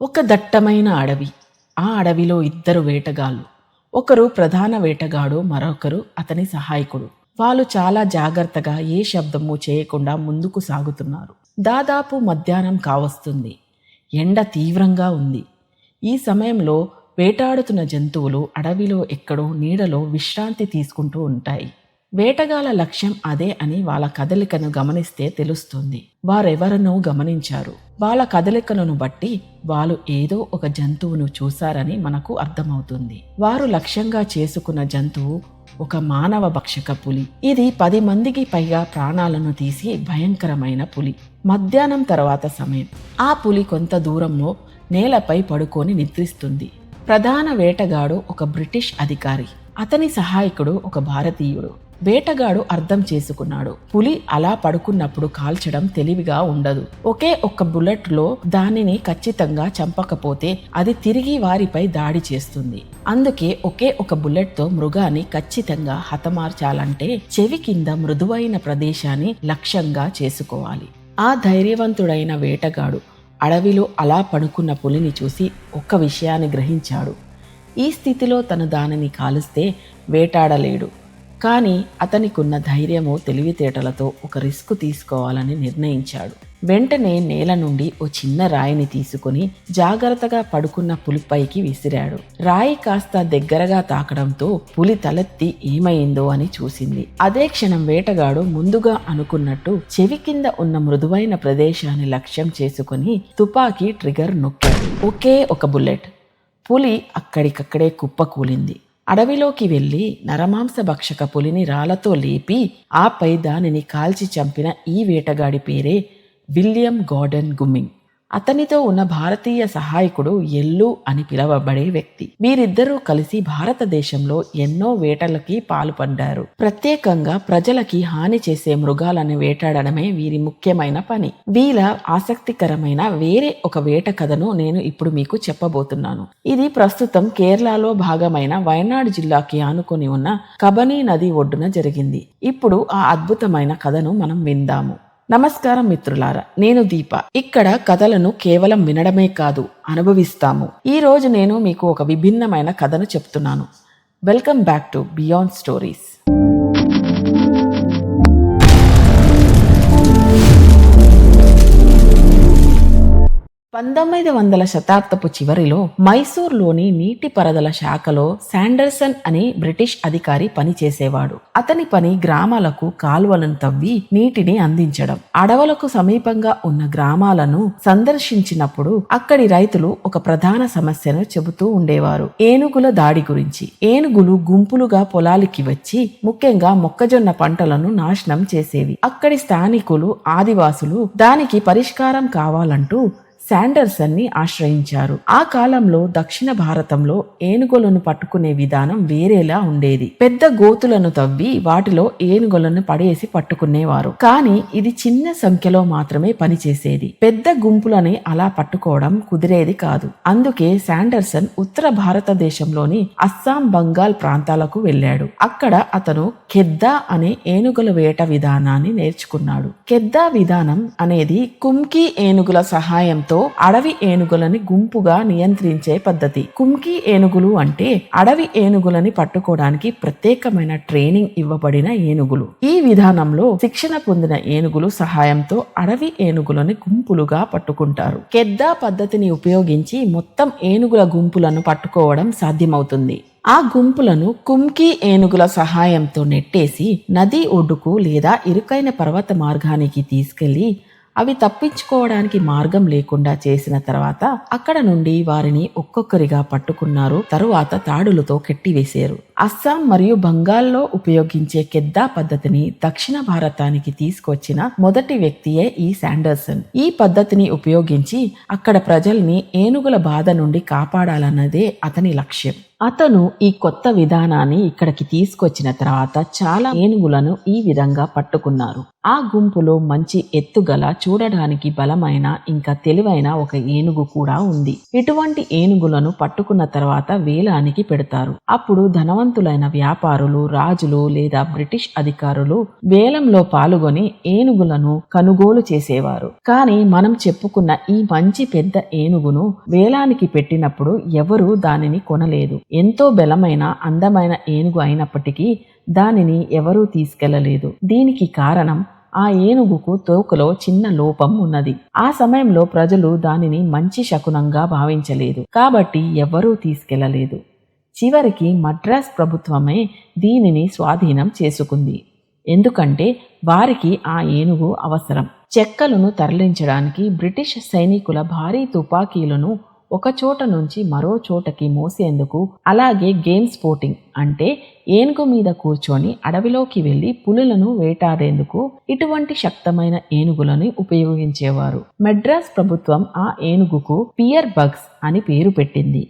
ఒక దట్టమైన అడవి. ఆ అడవిలో ఇద్దరు వేటగాళ్ళు. ఒకరు ప్రధాన వేటగాడు మరొకరు అతని సహాయకుడు. వాళ్ళు చాలా జాగ్రత్తగా ఏ శబ్దము చేయకుండా ముందుకు సాగుతున్నారు. దాదాపు మధ్యాహ్నం కావస్తుంది. ఎండ తీవ్రంగా ఉంది. ఈ సమయంలో వేటాడుతున్న జంతువులు అడవిలో ఎక్కడో నీడలో విశ్రాంతి తీసుకుంటూ ఉంటాయి. వేటగాళ్ళ లక్ష్యం అదే అని వాళ్ళ కదలికను గమనిస్తే తెలుస్తుంది. వారెవరనో గమనించారు. వాళ్ళ కదలికలను బట్టి వాళ్ళు ఏదో ఒక జంతువును చూశారని మనకు అర్థమవుతుంది. వారు లక్ష్యంగా చేసుకున్న జంతువు ఒక మానవ భక్షక పులి. ఇది పది మందికి పైగా ప్రాణాలను తీసి భయంకరమైన పులి. మధ్యాహ్నం తర్వాత సమయం. ఆ పులి కొంత దూరంలో నేలపై పడుకొని నిద్రిస్తుంది. ప్రధాన వేటగాడు ఒక బ్రిటిష్ అధికారి. అతని సహాయకుడు ఒక భారతీయుడు. వేటగాడు అర్థం చేసుకున్నాడు. పులి అలా పడుకున్నప్పుడు కాల్చడం తెలివిగా ఉండదు. ఒకే ఒక్క బుల్లెట్లో దానిని ఖచ్చితంగా చంపకపోతే అది తిరిగి వారిపై దాడి చేస్తుంది. అందుకే ఒకే ఒక బుల్లెట్తో మృగాన్ని ఖచ్చితంగా హతమార్చాలంటే చెవి కింద మృదువైన ప్రదేశాన్ని లక్ష్యంగా చేసుకోవాలి. ఆ ధైర్యవంతుడైన వేటగాడు అడవిలో అలా పడుకున్న పులిని చూసి ఒక్క విషయాన్ని గ్రహించాడు. ఈ స్థితిలో తను దానిని కాలుస్తే వేటాడలేడు. కానీ అతనికున్న ధైర్యము తెలివితేటలతో ఒక రిస్క్ తీసుకోవాలని నిర్ణయించాడు. వెంటనే నేల నుండి ఓ చిన్న రాయిని తీసుకుని జాగ్రత్తగా పడుకున్న పులిపైకి విసిరాడు. రాయి కాస్త దగ్గరగా తాకడంతో పులి తలెత్తి ఏమైందో అని చూసింది. అదే క్షణం వేటగాడు ముందుగా అనుకున్నట్టు చెవి కింద ఉన్న మృదువైన ప్రదేశాన్ని లక్ష్యం చేసుకుని తుపాకీ ట్రిగర్ నొక్కాడు. ఒకే ఒక బుల్లెట్. పులి అక్కడికక్కడే కుప్పకూలింది. అడవిలోకి వెళ్ళి నరమాంస భక్షక పులిని రాళ్ళతో లేపి ఆపై దానిని కాల్చి చంపిన ఈ వేటగాడి పేరే విలియం గార్డెన్ గుమ్మింగ్. అతనితో ఉన్న భారతీయ సహాయకుడు ఎల్లు అని పిలవబడే వ్యక్తి. వీరిద్దరూ కలిసి భారతదేశంలో ఎన్నో వేటలకి పాల్పడ్డారు. ప్రత్యేకంగా ప్రజలకి హాని చేసే మృగాలను వేటాడడమే వీరి ముఖ్యమైన పని. వీళ్ళ ఆసక్తికరమైన వేరే ఒక వేట కథను నేను ఇప్పుడు మీకు చెప్పబోతున్నాను. ఇది ప్రస్తుతం కేరళలో భాగమైన వయనాడ్ జిల్లాకి ఆనుకొని ఉన్న కబనీ నది ఒడ్డున జరిగింది. ఇప్పుడు ఆ అద్భుతమైన కథను మనం విందాము. నమస్కారం మిత్రులారా నేను దీప. ఇక్కడ కథలను కేవలం వినడమే కాదు అనుభవిస్తాము. ఈ రోజు నేను మీకు ఒక విభిన్నమైన కథను చెప్తున్నాను. Welcome back to beyond stories. పంతొమ్మిది వందల శతాబ్దపు చివరిలో మైసూర్లోని నీటి పరదల శాఖలో శాండర్సన్ అనే బ్రిటిష్ అధికారి పనిచేసేవాడు. అతని పని గ్రామాలకు కాలువలను తవ్వి నీటిని అందించడం. అడవులకు సమీపంగా ఉన్న గ్రామాలను సందర్శించినప్పుడు అక్కడి రైతులు ఒక ప్రధాన సమస్యను చెబుతూ ఉండేవారు. ఏనుగుల దాడి గురించి. ఏనుగులు గుంపులుగా పొలాలకి వచ్చి ముఖ్యంగా మొక్కజొన్న పంటలను నాశనం చేసేవి. అక్కడి స్థానికులు ఆదివాసులు దానికి పరిష్కారం కావాలంటూ శాండర్సన్ని ఆశ్రయించారు. ఆ కాలంలో దక్షిణ భారతంలో ఏనుగులను పట్టుకునే విధానం వేరేలా ఉండేది. పెద్ద గోతులను తవ్వి వాటిలో ఏనుగులను పడేసి పట్టుకునేవారు. కానీ ఇది చిన్న సంఖ్యలో మాత్రమే పనిచేసేది. పెద్ద గుంపులని అలా పట్టుకోవడం కుదిరేది కాదు. అందుకే శాండర్సన్ ఉత్తర భారతదేశంలోని అస్సాం బంగాల్ ప్రాంతాలకు వెళ్ళాడు. అక్కడ అతను కెద్దా అనే ఏనుగుల వేట విధానాన్ని నేర్చుకున్నాడు. కెద్దా విధానం అనేది కుంకి ఏనుగుల సహాయంతో అడవి ఏనుగులని గుంపుగా నియంత్రించే పద్ధతి. కుంకి ఏనుగులు అంటే అడవి ఏనుగులని పట్టుకోవడానికి ప్రత్యేకమైన ట్రైనింగ్ ఇవ్వబడిన ఏనుగులు. ఈ విధానంలో శిక్షణ పొందిన ఏనుగులు సహాయంతో అడవి ఏనుగులని గుంపులుగా పట్టుకుంటారు. కెద్దా పద్ధతిని ఉపయోగించి మొత్తం ఏనుగుల గుంపులను పట్టుకోవడం సాధ్యమవుతుంది. ఆ గుంపులను కుంకి ఏనుగుల సహాయంతో నెట్టేసి నది ఒడ్డుకు లేదా ఇరుకైన పర్వత మార్గానికి తీసుకెళ్ళి అవి తప్పించుకోవడానికి మార్గం లేకుండా చేసిన తర్వాత అక్కడ నుండి వారిని ఒక్కొక్కరిగా పట్టుకున్నారు తరువాత తాడులతో కట్టివేశారు. అస్సాం మరియు బంగాల్లో ఉపయోగించే కెద్దా పద్ధతిని దక్షిణ భారతానికి తీసుకొచ్చిన మొదటి వ్యక్తియే ఈ శాండర్సన్. ఈ పద్ధతిని ఉపయోగించి అక్కడ ప్రజల్ని ఏనుగుల బాధ నుండి కాపాడాలన్నదే అతని లక్ష్యం. అతను ఈ కొత్త విధానాన్ని ఇక్కడికి తీసుకొచ్చిన తర్వాత చాలా ఏనుగులను ఈ విధంగా పట్టుకున్నారు. ఆ గుంపులో మంచి ఎత్తుగల చూడడానికి బలమైన ఇంకా తెలివైన ఒక ఏనుగు కూడా ఉంది. ఇటువంటి ఏనుగులను పట్టుకున్న తర్వాత వేలానికి పెడతారు. అప్పుడు ధనవంత ధనవంతులైన వ్యాపారులు రాజులు లేదా బ్రిటిష్ అధికారులు వేలంలో పాల్గొని ఏనుగులను కొనుగోలు చేసేవారు. కానీ మనం చెప్పుకున్న ఈ మంచి పెద్ద ఏనుగును వేలానికి పెట్టినప్పుడు ఎవరూ దానిని కొనలేదు. ఎంతో బలమైన అందమైన ఏనుగు అయినప్పటికీ దానిని ఎవరూ తీసుకెళ్ళలేదు. దీనికి కారణం ఆ ఏనుగుకు తోకలో చిన్న లోపం ఉన్నది. ఆ సమయంలో ప్రజలు దానిని మంచి శకునంగా భావించలేదు. కాబట్టి ఎవ్వరూ తీసుకెళ్ళలేదు. చివరికి మద్రాస్ ప్రభుత్వమే దీనిని స్వాధీనం చేసుకుంది. ఎందుకంటే వారికి ఆ ఏనుగు అవసరం. చెక్కలను తరలించడానికి బ్రిటిష్ సైనికుల భారీ తుపాకీలను ఒక చోట నుంచి మరో చోటకి మోసేందుకు అలాగే గేమ్ స్పోర్టింగ్ అంటే ఏనుగు మీద కూర్చొని అడవిలోకి వెళ్ళి పులులను వేటాడేందుకు ఇటువంటి శక్తమైన ఏనుగులను ఉపయోగించేవారు. మెడ్రాస్ ప్రభుత్వం ఆ ఏనుగుకు పియర్ బగ్స్ అని పేరు పెట్టింది.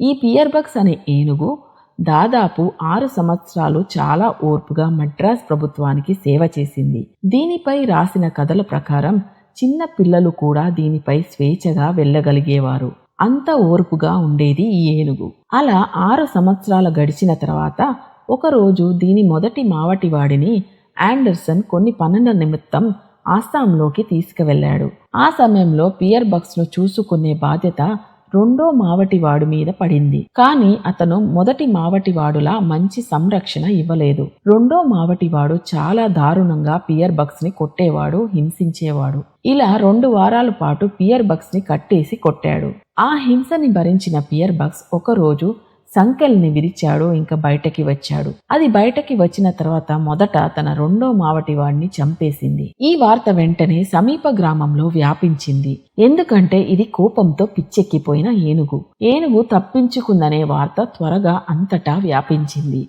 ఈ పియర్ బగ్స్ అనే ఏనుగు దాదాపు ఆరు సంవత్సరాలు చాలా ఓర్పుగా మద్రాస్ ప్రభుత్వానికి సేవ చేసింది. దీనిపై రాసిన కథల ప్రకారం చిన్న పిల్లలు కూడా దీనిపై స్వేచ్ఛగా వెళ్ళగలిగేవారు. అంత ఓర్పుగా ఉండేది ఈ ఏనుగు. అలా ఆరు సంవత్సరాలు గడిచిన తర్వాత ఒకరోజు దీని మొదటి మావటివాడిని ఆండర్సన్ కొన్ని పనుల నిమిత్తం ఆస్సాంలోకి తీసుకువెళ్ళాడు. ఆ సమయంలో పియర్ బక్స్ను చూసుకునే బాధ్యత రెండో మావటివాడు మీద పడింది. కానీ అతను మొదటి మావటివాడులా మంచి సంరక్షణ ఇవ్వలేదు. రెండో మావటివాడు చాలా దారుణంగా పియర్ బక్స్ని కొట్టేవాడు హింసించేవాడు. ఇలా రెండు వారాల పాటు పియర్ బక్స్ని కట్టేసి కొట్టాడు. ఆ హింసని భరించిన పియర్ బక్స్ ఒకరోజు సంకెల్ని విరిచాడు ఇంకా బయటకి వచ్చాడు. అది బయటకి వచ్చిన తర్వాత మొదట తన రెండో మావటి వాడిని చంపేసింది. ఈ వార్త వెంటనే సమీప గ్రామంలో వ్యాపించింది. ఎందుకంటే ఇది కోపంతో పిచ్చెక్కిపోయిన ఏనుగు. ఏనుగు తప్పించుకుందనే వార్త త్వరగా అంతటా వ్యాపించింది.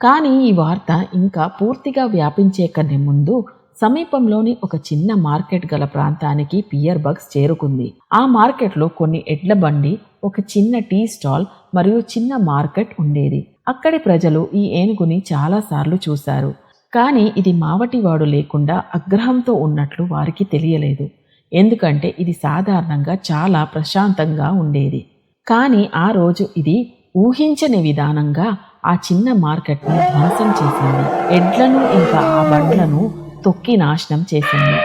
కానీ ఈ వార్త ఇంకా పూర్తిగా వ్యాపించే కనే ముందు సమీపంలోని ఒక చిన్న మార్కెట్ గల ప్రాంతానికి పియర్ బగ్స్ చేరుకుంది. ఆ మార్కెట్లో కొన్ని ఎడ్ల బండి ఒక చిన్న టీ స్టాల్ మరియు చిన్న మార్కెట్ ఉండేది. అక్కడి ప్రజలు ఈ ఏనుగుని చాలాసార్లు చూశారు. కానీ ఇది మావటివాడు లేకుండా అగ్రహంతో ఉన్నట్లు వారికి తెలియలేదు. ఎందుకంటే ఇది సాధారణంగా చాలా ప్రశాంతంగా ఉండేది. కానీ ఆ రోజు ఇది ఊహించని విధానంగా ఆ చిన్న మార్కెట్ను ధ్వంసం చేసింది. ఎడ్లను ఇంకా ఆ బండ్లను తొక్కి నాశనం చేసింది.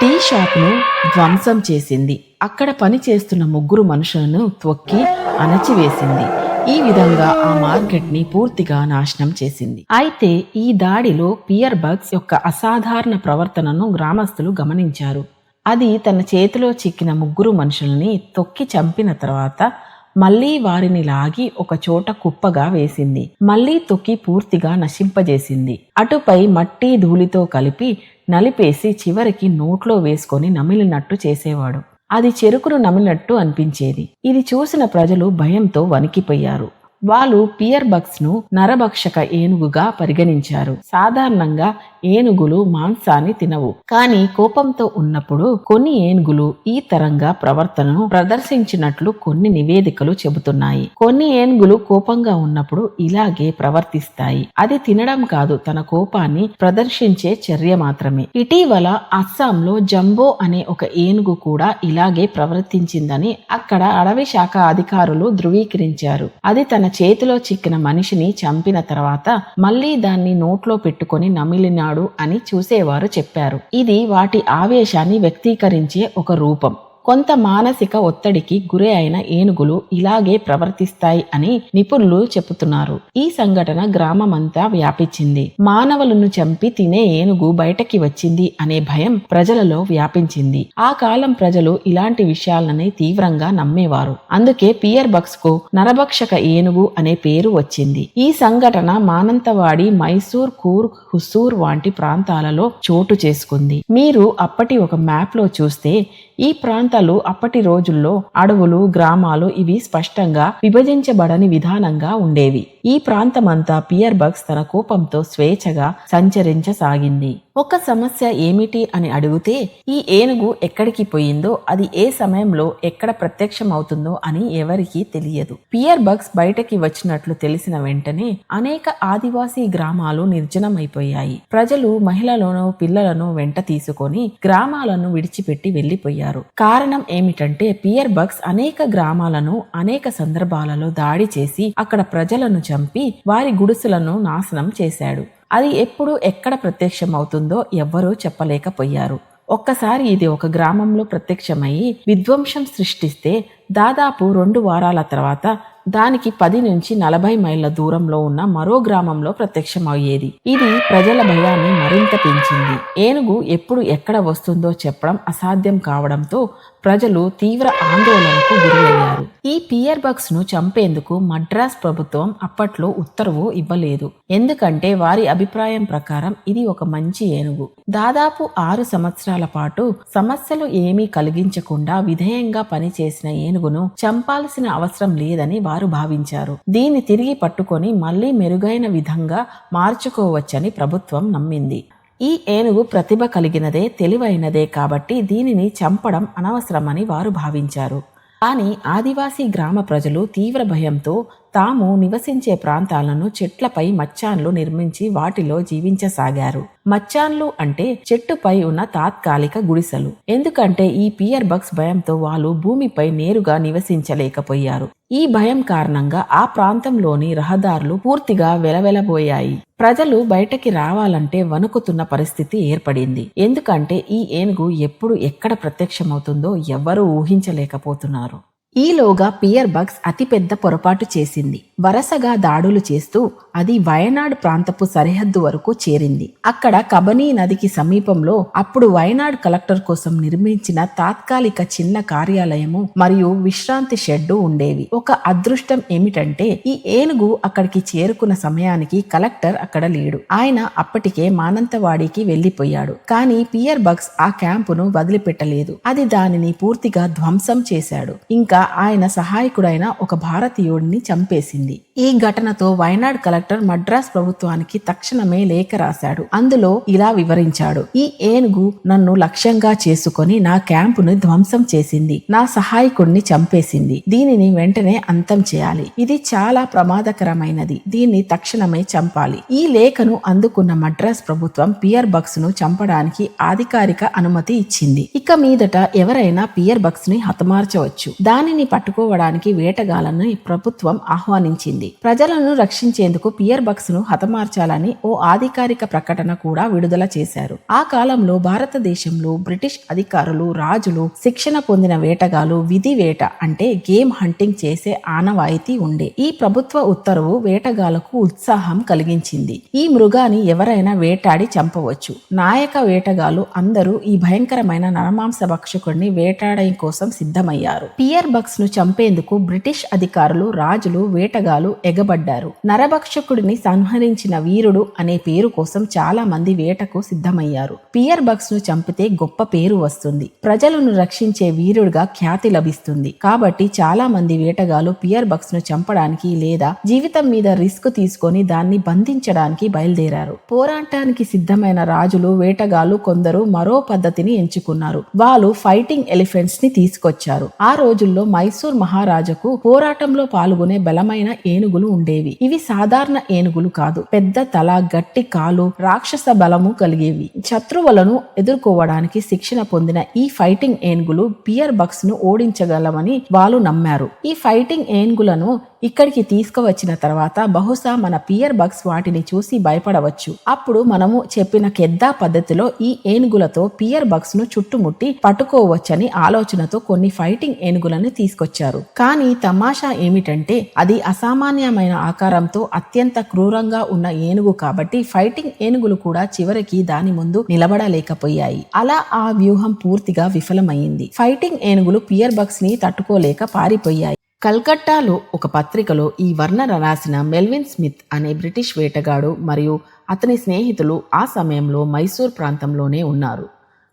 టీ షాప్ను ధ్వంసం చేసింది. అక్కడ పని చేస్తున్న ముగ్గురు మనుషులను తొక్కి అణచివేసింది. ఈ విధంగా ఆ మార్కెట్ని పూర్తిగా నాశనం చేసింది. అయితే ఈ దాడిలో పియర్ బగ్స్ యొక్క అసాధారణ ప్రవర్తనను గ్రామస్తులు గమనించారు. అది తన చేతిలో చిక్కిన ముగ్గురు మనుషుల్ని తొక్కి చంపిన తర్వాత మళ్ళీ వారిని లాగి ఒక చోట కుప్పగా వేసింది. మళ్ళీ తొక్కి పూర్తిగా నశింపజేసింది. అటుపై మట్టి ధూళితో కలిపి నలిపేసి చివరికి నోట్లో వేసుకొని నమిలినట్టు చేసేవాడు. అది చెరుకును నమిలినట్టు అనిపించేది. ఇది చూసిన ప్రజలు భయంతో వణికిపోయారు. వాళ్ళు పియర్ బక్స్ను నరభక్షక ఏనుగుగా పరిగణించారు. సాధారణంగా ఏనుగులు మాంసాన్ని తినవు. కానీ కోపంతో ఉన్నప్పుడు కొన్ని ఏనుగులు ఈ తరంగా ప్రవర్తనను ప్రదర్శించినట్లు కొన్ని నివేదికలు చెబుతున్నాయి. కొన్ని ఏనుగులు కోపంగా ఉన్నప్పుడు ఇలాగే ప్రవర్తిస్తాయి. అది తినడం కాదు తన కోపాన్ని ప్రదర్శించే చర్య మాత్రమే. ఇటీవల అస్సాంలో జంబో అనే ఒక ఏనుగు కూడా ఇలాగే ప్రవర్తించిందని అక్కడ అడవి శాఖ అధికారులు ధృవీకరించారు. అది తన చేతిలో చిక్కిన మనిషిని చంపిన తర్వాత మళ్ళీ దాన్ని నోట్లో పెట్టుకొని నమిలినాడు అని చూసేవారు చెప్పారు. ఇది వాటి ఆవేశాన్ని వ్యక్తీకరించే ఒక రూపం. కొంత మానసిక ఒత్తిడికి గురి అయిన ఏనుగులు ఇలాగే ప్రవర్తిస్తాయి అని నిపుణులు చెబుతున్నారు. ఈ సంఘటన గ్రామమంతా వ్యాపించింది. మానవులను చంపి తినే ఏనుగు బయటకి వచ్చింది అనే భయం ప్రజలలో వ్యాపించింది. ఆ కాలం ప్రజలు ఇలాంటి విషయాలని తీవ్రంగా నమ్మేవారు. అందుకే పియర్ బక్స్కు నరభక్షక ఏనుగు అనే పేరు వచ్చింది. ఈ సంఘటన మానంతవాడి మైసూర్ కూర్ హుసూర్ వంటి ప్రాంతాలలో చోటు చేసుకుంది. మీరు అప్పటి ఒక మ్యాప్లో చూస్తే ఈ ప్రాంతాలు అప్పటి రోజుల్లో అడవులు గ్రామాలు ఇవి స్పష్టంగా విభజించబడని విధానంగా ఉండేవి. ఈ ప్రాంతమంతా పియర్ బగ్స్ తన కోపంతో స్వేచ్ఛగా సంచరించసాగింది. ఒక సమస్య ఏమిటి అని అడిగితే ఈ ఏనుగు ఎక్కడికి పోయిందో అది ఏ సమయంలో ఎక్కడ ప్రత్యక్షమవుతుందో అని ఎవరికీ తెలియదు. పియర్ బగ్స్ బయటకి వచ్చినట్లు తెలిసిన వెంటనే అనేక ఆదివాసీ గ్రామాలు నిర్జనమైపోయాయి. ప్రజలు మహిళలను పిల్లలను వెంట తీసుకొని గ్రామాలను విడిచిపెట్టి వెళ్ళిపోయారు కారణం ఏమిటంటే పియర్ బగ్స్ అనేక గ్రామాలను అనేక సందర్భాలలో దాడి చేసి అక్కడ ప్రజలను చంపి వారి గుడిసెలను నాశనం చేశాడు. అది ఎప్పుడు ఎక్కడ ప్రత్యక్షమవుతుందో ఎవ్వరూ చెప్పలేకపోయారు. ఒక్కసారి ఇది ఒక గ్రామంలో ప్రత్యక్షమయ్యి విధ్వంసం సృష్టిస్తే దాదాపు రెండు వారాల తర్వాత దానికి పది నుంచి నలభై మైళ్ళ దూరంలో ఉన్న మరో గ్రామంలో ప్రత్యక్షమయ్యేది. ఇది ప్రజల భయాన్ని మరింత పెంచింది. ఏనుగు ఎప్పుడు ఎక్కడ వస్తుందో చెప్పడం అసాధ్యం కావడంతో ప్రజలు తీవ్ర ఆందోళనకు గురయ్యారు. ఈ పియర్ బగ్స్ను చంపేందుకు మద్రాస్ ప్రభుత్వం అప్పట్లో ఉత్తర్వు ఇవ్వలేదు. ఎందుకంటే వారి అభిప్రాయం ప్రకారం ఇది ఒక మంచి ఏనుగు. దాదాపు ఆరు సంవత్సరాల పాటు సమస్యలు ఏమీ కలిగించకుండా విధేయంగా పనిచేసిన ఏనుగును చంపాల్సిన అవసరం లేదని వారు భావించారు. దీన్ని తిరిగి పట్టుకొని మళ్ళీ మెరుగైన విధంగా మార్చుకోవచ్చని ప్రభుత్వం నమ్మింది. ఈ ఏనుగు ప్రతిభ కలిగినదే తెలివైనదే కాబట్టి దీనిని చంపడం అనవసరమని వారు భావించారు. కానీ ఆదివాసీ గ్రామ ప్రజలు తీవ్ర భయంతో తాము నివసించే ప్రాంతాలను చెట్లపై మచ్చాన్లు నిర్మించి వాటిలో జీవించసాగారు. మచ్చాన్లు అంటే చెట్టుపై ఉన్న తాత్కాలిక గుడిసెలు. ఎందుకంటే ఈ పియర్ బగ్స్ భయంతో వాళ్ళు భూమిపై నేరుగా నివసించలేకపోయారు. ఈ భయం కారణంగా ఆ ప్రాంతంలోని రహదారులు పూర్తిగా వెలవెలబోయాయి. ప్రజలు బయటకి రావాలంటే వణుకుతున్న పరిస్థితి ఏర్పడింది. ఎందుకంటే ఈ ఏనుగు ఎప్పుడు ఎక్కడ ప్రత్యక్షమవుతుందో ఎవ్వరూ ఊహించలేకపోతున్నారు. ఈలోగా పియర్ బగ్స్ అతిపెద్ద పొరపాటు చేసింది. వరసగా దాడులు చేస్తూ అది వయనాడ్ ప్రాంతపు సరిహద్దు వరకు చేరింది. అక్కడ కబనీ నదికి సమీపంలో అప్పుడు వయనాడ్ కలెక్టర్ కోసం నిర్మించిన తాత్కాలిక చిన్న కార్యాలయము మరియు విశ్రాంతి షెడ్డు ఉండేవి. ఒక అదృష్టం ఏమిటంటే ఈ ఏనుగు అక్కడికి చేరుకున్న సమయానికి కలెక్టర్ అక్కడ లేడు. ఆయన అప్పటికే మానంతవాడికి వెళ్ళిపోయాడు కానీ పియర్ బగ్స్ ఆ క్యాంపును వదిలిపెట్టలేదు. అది దానిని పూర్తిగా ధ్వంసం చేశాడు. ఇంకా ఆయన సహాయకుడైన ఒక భారతీయుడిని చంపేసింది. ఈ ఘటనతో వయనాడ్ కలెక్టర్ మద్రాస్ ప్రభుత్వానికి తక్షణమే లేఖ రాశాడు. అందులో ఇలా వివరించాడు. ఈ ఏనుగు నన్ను లక్ష్యంగా చేసుకొని నా క్యాంపును ధ్వంసం చేసింది. నా సహాయకుడిని చంపేసింది. దీనిని వెంటనే అంతం చేయాలి. ఇది చాలా ప్రమాదకరమైనది. దీన్ని తక్షణమే చంపాలి ఈ లేఖను అందుకున్న మద్రాస్ ప్రభుత్వం పియర్ బక్స్ను చంపడానికి అధికారిక అనుమతి ఇచ్చింది. ఇక మీదట ఎవరైనా పియర్ బక్స్ని హతమార్చవచ్చు దానిని పట్టుకోవడానికి వేటగాళ్ళను ప్రభుత్వం ఆహ్వానించింది. ప్రజలను రక్షించేందుకు పియర్ బక్స్ను హతమార్చాలని ఓ అధికారిక ప్రకటన కూడా విడుదల చేశారు. ఆ కాలంలో భారతదేశంలో బ్రిటిష్ అధికారులు రాజులు శిక్షణ పొందిన వేటగాలు విధి వేట అంటే గేమ్ హంటింగ్ చేసే ఆనవాయితీ ఉండే. ఈ ప్రభుత్వ ఉత్తర్వు వేటగాళ్ళకు ఉత్సాహం కలిగించింది. ఈ మృగాన్ని ఎవరైనా వేటాడి చంపవచ్చు. నాయక వేటగాలు అందరూ ఈ భయంకరమైన నరమాంస భక్షకుడిని వేటాడడం కోసం సిద్ధమయ్యారు. పియర్ బక్స్ నరభక్షను చంపేందుకు బ్రిటిష్ అధికారులు రాజులు వేటగాలు ఎగబడ్డారు. నరభక్షకుడిని సంహరించిన వీరుడు అనే పేరు కోసం చాలా మంది వేటకు సిద్ధమయ్యారు. పియర్ బక్స్ను చంపితే గొప్ప పేరు వస్తుంది. ప్రజలను రక్షించే వీరుడిగా ఖ్యాతి లభిస్తుంది. కాబట్టి చాలా మంది వేటగాలు పియర్ బక్స్ను చంపడానికి లేదా జీవితం మీద రిస్క్ తీసుకొని దాన్ని బంధించడానికి బయలుదేరారు. పోరాటానికి సిద్ధమైన రాజులు వేటగాలు కొందరు మరో పద్ధతిని ఎంచుకున్నారు. వాళ్ళు ఫైటింగ్ ఎలిఫెంట్స్ని తీసుకొచ్చారు. ఆ రోజుల్లో మైసూర్ మహారాజుకు పోరాటంలో పాల్గొనే బలమైన ఏనుగులు ఉండేవి. ఇవి సాధారణ ఏనుగులు కాదు. పెద్ద తల గట్టి కాలు రాక్షస బలము కలిగేవి. శత్రువులను ఎదుర్కోవడానికి శిక్షణ పొందిన ఈ ఫైటింగ్ ఏనుగులు పియర్ బక్స్ను ఓడించగలమని వాళ్ళు నమ్మారు. ఈ ఫైటింగ్ ఏనుగులను ఇక్కడికి తీసుకువచ్చిన తర్వాత బహుశా మన పియర్ బగ్స్ వాటిని చూసి భయపడవచ్చు. అప్పుడు మనము చెప్పిన కెద్దా పద్ధతిలో ఈ ఏనుగులతో పియర్ బగ్స్ను చుట్టుముట్టి పట్టుకోవచ్చని ఆలోచనతో కొన్ని ఫైటింగ్ ఏనుగులను తీసుకొచ్చారు. కానీ తమాషా ఏమిటంటే అది అసామాన్యమైన ఆకారంతో అత్యంత క్రూరంగా ఉన్న ఏనుగు కాబట్టి ఫైటింగ్ ఏనుగులు కూడా చివరికి దాని ముందు నిలబడలేకపోయాయి. అలా ఆ వ్యూహం పూర్తిగా విఫలమైంది. ఫైటింగ్ ఏనుగులు పియర్ బగ్స్ని తట్టుకోలేక పారిపోయాయి. కల్కట్టాలో ఒక పత్రికలో ఈ వర్ణన రాసిన మెల్విన్ స్మిత్ అనే బ్రిటిష్ వేటగాడు మరియు అతని స్నేహితులు ఆ సమయంలో మైసూర్ ప్రాంతంలోనే ఉన్నారు.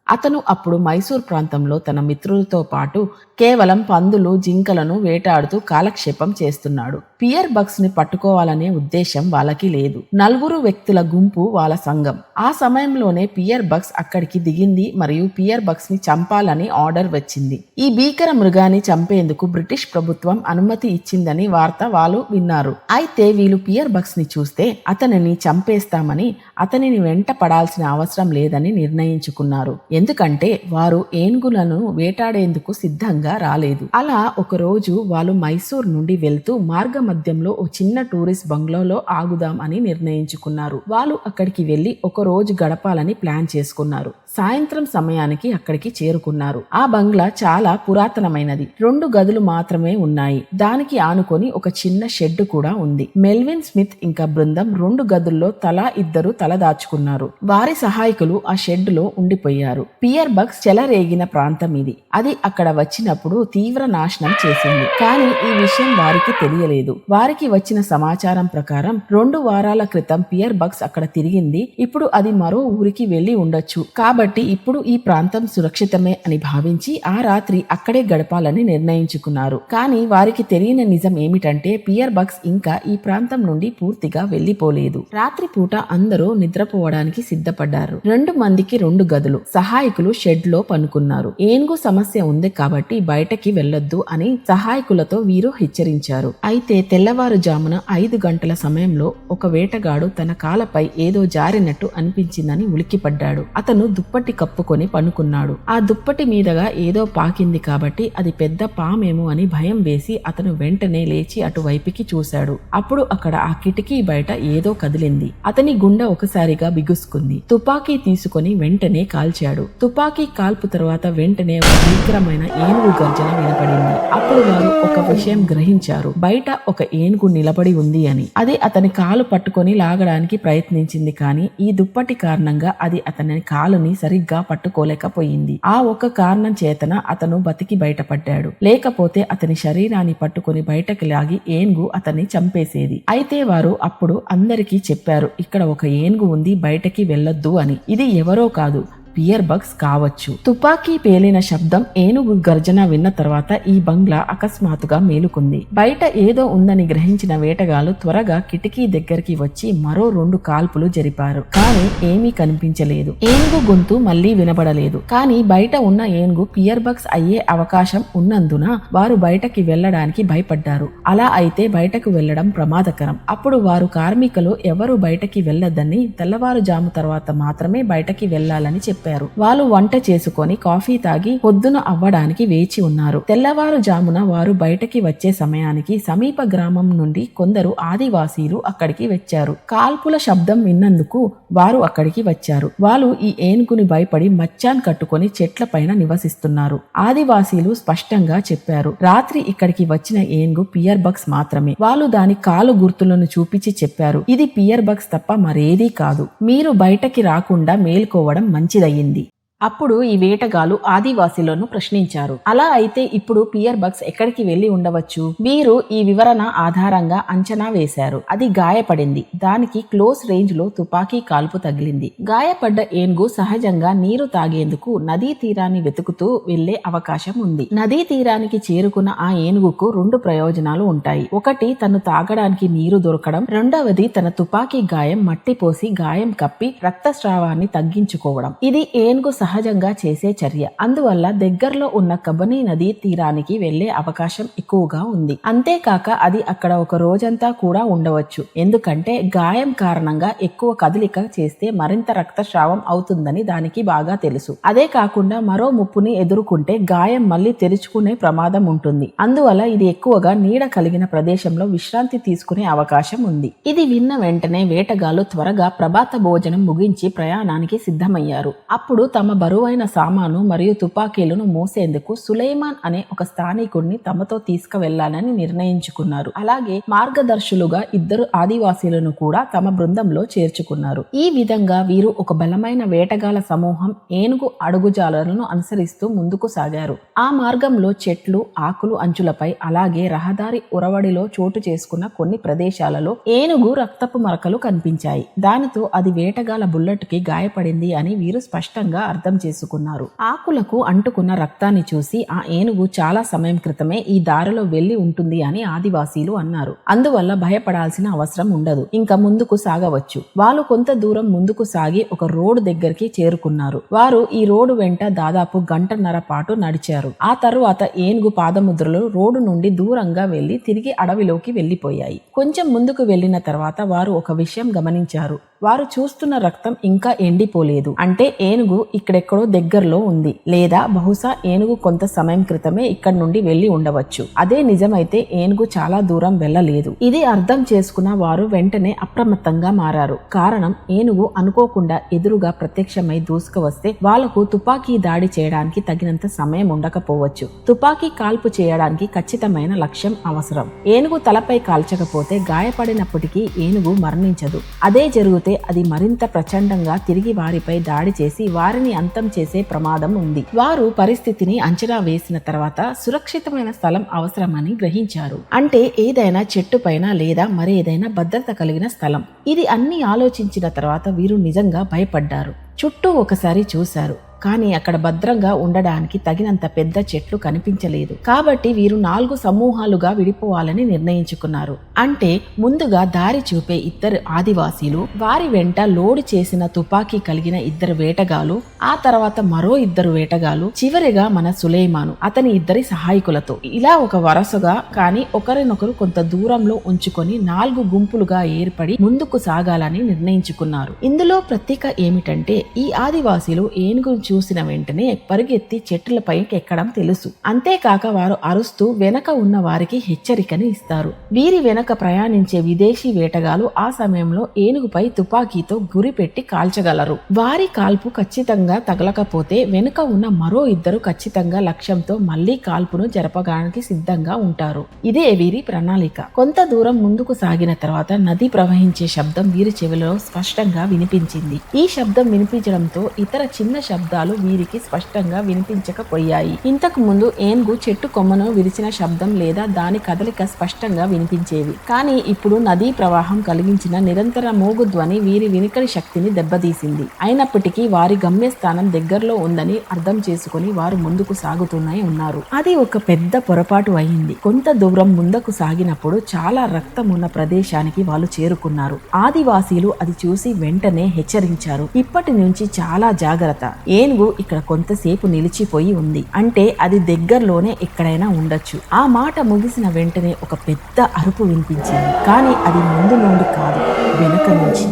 అతను అప్పుడు మైసూర్ ప్రాంతంలో తన మిత్రులతో పాటు కేవలం పందులు జింకలను వేటాడుతూ కాలక్షేపం చేస్తున్నాడు. పియర్ బగ్స్ని పట్టుకోవాలనే ఉద్దేశం వాళ్ళకి లేదు. నలుగురు వ్యక్తుల గుంపు వాళ్ళ సంఘం. ఆ సమయంలోనే పియర్ బగ్స్ అక్కడికి దిగింది మరియు పియర్ బగ్స్ని చంపాలని ఆర్డర్ వచ్చింది. ఈ భీకర మృగాన్ని చంపేందుకు బ్రిటిష్ ప్రభుత్వం అనుమతి ఇచ్చిందని వార్త వాళ్ళు విన్నారు. అయితే వీళ్ళు పియర్ బగ్స్ని చూస్తే అతనిని చంపేస్తామని అతనిని వెంట పడాల్సిన అవసరం లేదని నిర్ణయించుకున్నారు. ఎందుకంటే వారు ఏనుగులను వేటాడేందుకు సిద్ధంగా రాలేదు. అలా ఒక రోజు వాళ్ళు మైసూర్ నుండి వెళ్తూ మార్గ మధ్యంలో ఓ చిన్న టూరిస్ట్ బంగ్లాలో ఆగుదాం అని నిర్ణయించుకున్నారు. వాళ్ళు అక్కడికి వెళ్ళి ఒక రోజు గడపాలని ప్లాన్ చేసుకున్నారు. సాయంత్రం సమయానికి అక్కడికి చేరుకున్నారు. ఆ బంగ్లా చాలా పురాతనమైనది. రెండు గదులు మాత్రమే ఉన్నాయి. దానికి ఆనుకొని ఒక చిన్న షెడ్ కూడా ఉంది. మెల్విన్ స్మిత్ ఇంకా బృందం రెండు గదుల్లో తలా ఇద్దరు తల దాచుకున్నారు. వారి సహాయకులు ఆ షెడ్లో ఉండిపోయారు. పియర్ బగ్స్ చెలరేగిన ప్రాంతం ఇది. అది అక్కడ వచ్చినప్పుడు తీవ్ర నాశనం చేసింది. కానీ ఈ విషయం వారికి తెలియలేదు. వారికి వచ్చిన సమాచారం ప్రకారం రెండు వారాల క్రితం పియర్ బగ్స్ అక్కడ తిరిగింది. ఇప్పుడు అది మరో ఊరికి వెళ్ళి ఉండొచ్చు. కాబట్టి ఇప్పుడు ఈ ప్రాంతం సురక్షితమే అని భావించి ఆ రాత్రి అక్కడే గడపాలని నిర్ణయించుకున్నారు. కానీ వారికి తెలియని నిజం ఏమిటంటే పియర్ బగ్స్ ఇంకా ఈ ప్రాంతం నుండి పూర్తిగా వెళ్ళిపోలేదు రాత్రి పూట అందరూ నిద్రపోవడానికి సిద్ధపడ్డారు. రెండు మందికి రెండు గదులు సహాయకులు షెడ్లో పనుకున్నారు. ఏనుగు సమస్య ఉంది కాబట్టి బయటకి వెళ్ళొద్దు అని సహాయకులతో వీరు హెచ్చరించారు. అయితే తెల్లవారుజామున ఐదు గంటల సమయంలో ఒక వేటగాడు తన కాలపై ఏదో జారినట్టు అనిపించిందని ఉలిక్కిపడ్డాడు. అతను దుప్పటి కప్పుకొని పనుకున్నాడు. ఆ దుప్పటి మీదగా ఏదో పాకింది కాబట్టి అది పెద్ద పామేమో అని భయం వేసి అతను వెంటనే లేచి అటువైపుకి చూశాడు. అప్పుడు అక్కడ ఆ కిటికీ బయట ఏదో కదిలింది. అతని గుండె ఒకసారిగా బిగుసుకుంది. తుపాకీ తీసుకొని వెంటనే కాల్చాడు. తుపాకీ కాల్పు తర్వాత వెంటనే ఒక భీకరమైన ఏనుగు గర్జన వినపడింది. అప్పుడు వారు ఒక విషయం గ్రహించారు. బయట ఒక ఏనుగు నిలబడి ఉంది అని. అది అతని కాలు పట్టుకొని లాగడానికి ప్రయత్నించింది కానీ ఈ దుప్పటి కారణంగా అది అతని కాలుని సరిగ్గా పట్టుకోలేకపోయింది. ఆ ఒక్క కారణం చేతన అతను బతికి బయటపడ్డాడు. లేకపోతే అతని శరీరాన్ని పట్టుకొని బయటకు లాగి ఏనుగు అతన్ని చంపేసేది. అయితే వారు అప్పుడు అందరికీ చెప్పారు ఇక్కడ ఒక ఏనుగు ఉంది బయటకి వెళ్ళొద్దు అని. ఇది ఎవరో కాదు పియర్ బగ్స్ కావచ్చు. తుపాకీ పేలిన శబ్దం ఏనుగు గర్జన విన్న తర్వాత ఈ బంగ్లా అకస్మాత్తుగా మేలుకుంది. బయట ఏదో ఉందని గ్రహించిన వేటగాళ్ళు త్వరగా కిటికీ దగ్గరికి వచ్చి మరో రెండు కాల్పులు జరిపారు. కానీ ఏమీ కనిపించలేదు. ఏనుగు గొంతు మళ్ళీ వినబడలేదు. కానీ బయట ఉన్న ఏనుగు పియర్ బగ్స్ అయ్యే అవకాశం ఉన్నందున వారు బయటకి వెళ్ళడానికి భయపడ్డారు. అలా అయితే బయటకు వెళ్ళడం ప్రమాదకరం. అప్పుడు వారు కార్మికులు ఎవరు బయటకి వెళ్ళదని తెల్లవారుజాము తర్వాత మాత్రమే బయటకి వెళ్ళాలని చెప్పారు. వాళ్ళు వంట చేసుకొని కాఫీ తాగి పొద్దున అవ్వడానికి వేచి ఉన్నారు. తెల్లవారుజామున వారు బయటకి వచ్చే సమయానికి సమీప గ్రామం నుండి కొందరు ఆదివాసీలు అక్కడికి వచ్చారు. కాల్పుల శబ్దం విన్నందుకు వారు అక్కడికి వచ్చారు. వాళ్ళు ఈ ఏనుగుని భయపడి మచ్చాన్ కట్టుకొని చెట్ల పైన నివసిస్తున్నారు. ఆదివాసీలు స్పష్టంగా చెప్పారు. రాత్రి ఇక్కడికి వచ్చిన ఏనుగు పియర్ బగ్స్ మాత్రమే. వాళ్ళు దాని కాలు గుర్తులను చూపించి చెప్పారు. ఇది పియర్ బగ్స్ తప్ప మరేదీ కాదు. మీరు బయటకి రాకుండా మేల్కోవడం మంచిదయ్యింది అప్పుడు ఈ వేటగాలు ఆదివాసీలను ప్రశ్నించారు. అలా అయితే ఇప్పుడు పియర్ బగ్స్ ఎక్కడికి వెళ్ళి ఉండవచ్చు? వీరు ఈ వివరణ ఆధారంగా అంచనా వేశారు. అది గాయపడింది. దానికి క్లోజ్ రేంజ్లో తుపాకీ కాల్పు తగిలింది. గాయపడ్డ ఏనుగు సహజంగా నీరు తాగేందుకు నదీ తీరాన్ని వెతుకుతూ వెళ్ళే అవకాశం ఉంది. నదీ తీరానికి చేరుకున్న ఆ ఏనుగుకు రెండు ప్రయోజనాలు ఉంటాయి. ఒకటి తను తాగడానికి నీరు దొరకడం. రెండవది తన తుపాకీ గాయం మట్టి పోసి గాయం కప్పి రక్తస్రావాన్ని తగ్గించుకోవడం. ఇది ఏనుగు సహజంగా చేసే చర్య. అందువల్ల దగ్గరలో ఉన్న కబనీ నదీ తీరానికి వెళ్ళే అవకాశం ఎక్కువగా ఉంది. అంతేకాక అది అక్కడ ఒక రోజంతా కూడా ఉండవచ్చు. ఎందుకంటే గాయం కారణంగా ఎక్కువ కదలిక చేస్తే మరింత రక్తస్రావం అవుతుందని దానికి బాగా తెలుసు. అదే కాకుండా మరో ముప్పుని ఎదుర్కొంటే గాయం మళ్ళీ తెరుచుకునే ప్రమాదం ఉంటుంది. అందువల్ల ఇది ఎక్కువగా నీడ కలిగిన ప్రదేశంలో విశ్రాంతి తీసుకునే అవకాశం ఉంది. ఇది విన్న వెంటనే వేటగాళ్ళు త్వరగా ప్రభాత భోజనం ముగించి ప్రయాణానికి సిద్ధమయ్యారు. అప్పుడు తమ బరువైన సామాను మరియు తుపాకీలను మోసేందుకు సులైమాన్ అనే ఒక స్థానికుడిని తమతో తీసుకువెళ్ళాలని నిర్ణయించుకున్నారు. అలాగే మార్గదర్శులుగా ఇద్దరు ఆదివాసీలను కూడా తమ బృందంలో చేర్చుకున్నారు. ఈ విధంగా వీరు ఒక బలమైన వేటగాల సమూహం ఏనుగు అడుగుజాలలను అనుసరిస్తూ ముందుకు సాగారు. ఆ మార్గంలో చెట్లు ఆకులు అంచులపై అలాగే రహదారి ఉరవడిలో చోటు చేసుకున్న కొన్ని ప్రదేశాలలో ఏనుగు రక్తపు మరకలు కనిపించాయి. దానితో అది వేటగాల బుల్లెట్కి గాయపడింది అని వీరు స్పష్టంగా అర్థం అర్థం చేసుకున్నారు. ఆకులకు అంటుకున్న రక్తాన్ని చూసి ఆ ఏనుగు చాలా సమయం క్రితమే ఈ దారిలో వెళ్ళి ఉంటుంది అని ఆదివాసీలు అన్నారు. అందువల్ల భయపడాల్సిన అవసరం ఉండదు. ఇంకా ముందుకు సాగవచ్చు. వాళ్ళు కొంత దూరం ముందుకు సాగి ఒక రోడ్డు దగ్గరికి చేరుకున్నారు. వారు ఈ రోడ్డు వెంట దాదాపు గంటన్నర పాటు నడిచారు. ఆ తరువాత ఏనుగు పాదముద్రలు రోడ్డు నుండి దూరంగా వెళ్ళి తిరిగి అడవిలోకి వెళ్ళిపోయాయి కొంచెం ముందుకు వెళ్ళిన తర్వాత వారు ఒక విషయం గమనించారు. వారు చూస్తున్న రక్తం ఇంకా ఎండిపోలేదు. అంటే ఏనుగు ఇక్కడ ఇక్కడెక్కడో దగ్గరలో ఉంది. లేదా బహుశా ఏనుగు కొంత సమయం క్రితమే ఇక్కడ నుండి వెళ్ళి ఉండవచ్చు. అదే నిజమైతే ఏనుగు చాలా దూరం వెళ్ళలేదు. ఇది అర్థం చేసుకున్న వారు వెంటనే అప్రమత్తంగా మారారు. కారణం ఏనుగు అనుకోకుండా ఎదురుగా ప్రత్యక్షమై దూసుకువస్తే వాళ్ళకు తుపాకీ దాడి చేయడానికి తగినంత సమయం ఉండకపోవచ్చు. తుపాకీ కాల్పు చేయడానికి ఖచ్చితమైన లక్ష్యం అవసరం. ఏనుగు తలపై కాల్చకపోతే గాయపడినప్పటికీ ఏనుగు మరణించదు. అదే జరిగితే అది మరింత ప్రచండంగా తిరిగి వారిపై దాడి చేసి వారిని అంతం చేసే ప్రమాదం ఉంది. వారు పరిస్థితిని అంచనా వేసిన తర్వాత సురక్షితమైన స్థలం అవసరమని గ్రహించారు. అంటే ఏదైనా చెట్టు పైన లేదా మరేదైనా భద్రత కలిగిన స్థలం. ఇది అన్ని ఆలోచించిన తర్వాత వీరు నిజంగా భయపడ్డారు. చుట్టూ ఒకసారి చూశారు. కానీ అక్కడ భద్రంగా ఉండడానికి తగినంత పెద్ద చెట్లు కనిపించలేదు. కాబట్టి వీరు నాలుగు సమూహాలుగా విడిపోవాలని నిర్ణయించుకున్నారు. అంటే ముందుగా దారి చూపే ఇద్దరు ఆదివాసీలు వారి వెంట లోడు చేసిన తుపాకీ కలిగిన ఇద్దరు వేటగాలు ఆ తర్వాత మరో ఇద్దరు వేటగాలు చివరిగా మన సులేమాను అతని ఇద్దరి సహాయకులతో. ఇలా ఒక వరుసగా కానీ ఒకరినొకరు కొంత దూరంలో ఉంచుకొని నాలుగు గుంపులుగా ఏర్పడి ముందుకు సాగాలని నిర్ణయించుకున్నారు. ఇందులో ప్రత్యేక ఏమిటంటే ఈ ఆదివాసీలు ఏనుగును చూసిన వెంటనే పరిగెత్తి చెట్లపైకి ఎక్కడం తెలుసు. అంతేకాక వారు అరుస్తూ వెనక ఉన్న వారికి హెచ్చరికని ఇస్తారు. వీరి వెనక ప్రయాణించే విదేశీ వేటగాలు ఆ సమయంలో ఏనుగుపై తుపాకీతో గురిపెట్టి కాల్చగలరు. వారి కాల్పు ఖచ్చితంగా తగలకపోతే వెనుక ఉన్న మరో ఇద్దరు ఖచ్చితంగా లక్ష్యంతో మళ్ళీ కాల్పును జరపడానికి సిద్ధంగా ఉంటారు. ఇదే వీరి ప్రణాళిక. కొంత దూరం ముందుకు సాగిన తర్వాత నది ప్రవహించే శబ్దం వీరి చెవిలో స్పష్టంగా వినిపించింది. ఈ శబ్దం వినిపించడంతో ఇతర చిన్న శబ్దాలు వీరికి స్పష్టంగా వినిపించకపోయాయి. ఇంతకు ముందు ఏన్గు చెట్టు కొమ్మను విరిచిన శబ్దం లేదా దాని కదలిక స్పష్టంగా వినిపించేవి. కానీ ఇప్పుడు నదీ ప్రవాహం కలిగించిన నిరంతర మూగు ధ్వని వీరి వినికడి శక్తిని దెబ్బతీసింది. అయినప్పటికీ వారి గమ్యస్థానం దగ్గరలో ఉందని అర్థం చేసుకుని వారు ముందుకు సాగుతూనే ఉన్నారు. అది ఒక పెద్ద పొరపాటు అయింది. కొంత దూరం ముందుకు సాగినప్పుడు చాలా రక్తం ఉన్న ప్రదేశానికి వాళ్ళు చేరుకున్నారు. ఆదివాసీలు అది చూసి వెంటనే హెచ్చరించారు. ఇప్పటి నుంచి చాలా జాగ్రత్త. ఏనుగు ఇక్కడ కొంతసేపు నిలిచిపోయి ఉంది. అంటే అది దగ్గరలోనే ఎక్కడైనా ఉండొచ్చు. ఆ మాట ముగిసిన వెంటనే ఒక పెద్ద అరుపు వినిపించింది. కానీ అది ముందు నుండి కాదు వెనుక నుంచి.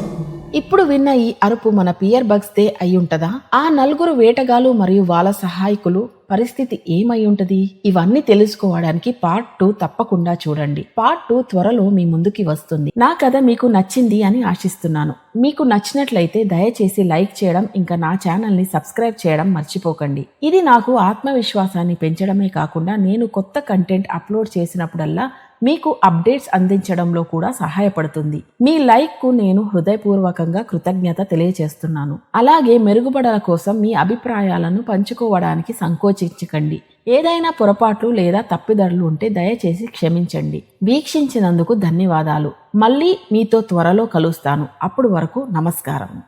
ఇప్పుడు విన్న ఈ అరుపు మన పియర్ బగ్స్ దే అయి ఆ నలుగురు వేటగాలు మరియు వాళ్ళ సహాయకులు పరిస్థితి ఏమై ఉంటది ఇవన్నీ తెలుసుకోవడానికి పార్ట్ టూ తప్పకుండా చూడండి. పార్ట్ టూ త్వరలో మీ ముందుకి వస్తుంది. నా కథ మీకు నచ్చింది అని ఆశిస్తున్నాను. మీకు నచ్చినట్లయితే దయచేసి లైక్ చేయడం ఇంకా నా ఛానల్ని సబ్స్క్రైబ్ చేయడం మర్చిపోకండి. ఇది నాకు ఆత్మవిశ్వాసాన్ని పెంచడమే కాకుండా నేను కొత్త కంటెంట్ అప్లోడ్ చేసినప్పుడల్లా మీకు అప్డేట్స్ అందించడంలో కూడా సహాయపడుతుంది. మీ లైక్కు నేను హృదయపూర్వకంగా కృతజ్ఞత తెలియజేస్తున్నాను. అలాగే మెరుగుపడల కోసం మీ అభిప్రాయాలను పంచుకోవడానికి సంకోచించకండి. ఏదైనా పొరపాట్లు లేదా తప్పిదడలు ఉంటే దయచేసి క్షమించండి. వీక్షించినందుకు ధన్యవాదాలు. మళ్ళీ మీతో త్వరలో కలుస్తాను. అప్పుడు వరకు నమస్కారం.